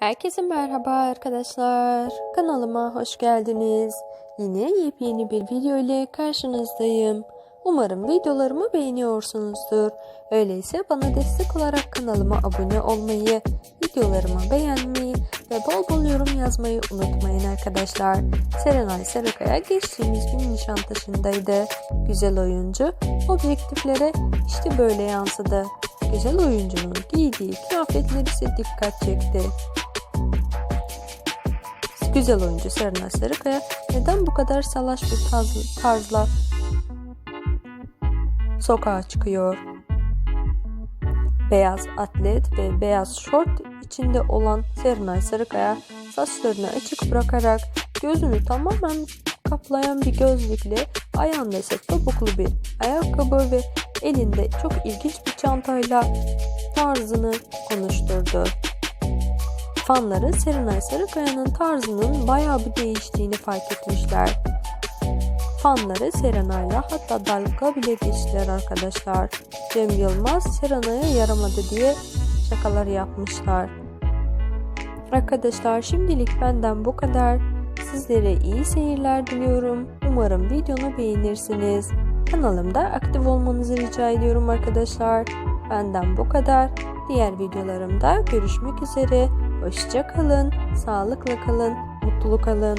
Herkese merhaba arkadaşlar. Kanalıma hoş geldiniz. Yine yepyeni bir video ile karşınızdayım. Umarım videolarımı beğeniyorsunuzdur. Öyleyse bana destek olarak kanalıma abone olmayı, videolarımı beğenmeyi ve bol bol yorum yazmayı unutmayın arkadaşlar. Serenay Sarıkaya geçtiğimiz gün Nişantaşı'ndaydı. Güzel oyuncu objektiflere işte böyle yansıdı. Güzel oyuncunun giydiği kıyafetler ise dikkat çekti. Güzel oyuncu Serenay Sarıkaya neden bu kadar salaş bir tarz, tarzla sokağa çıkıyor? Beyaz atlet ve beyaz şort içinde olan Serenay Sarıkaya saçlarını açık bırakarak gözünü tamamen kaplayan bir gözlükle ayağında ise topuklu bir ayakkabı ve elinde çok ilginç bir çantayla tarzını konuşturdu. Fanları Serenay Sarıkaya'nın tarzının bayağı bir değiştiğini fark etmişler. Fanları Serenay'la hatta dalga bile geçtiler arkadaşlar. Cem Yılmaz Serenay'a yaramadı diye şakalar yapmışlar. Arkadaşlar şimdilik benden bu kadar. Sizlere iyi seyirler diliyorum. Umarım videomu beğenirsiniz. Kanalımda aktif olmanızı rica ediyorum arkadaşlar. Benden bu kadar. Diğer videolarımda görüşmek üzere. Hoşça kalın, sağlıkla kalın, mutlu kalın.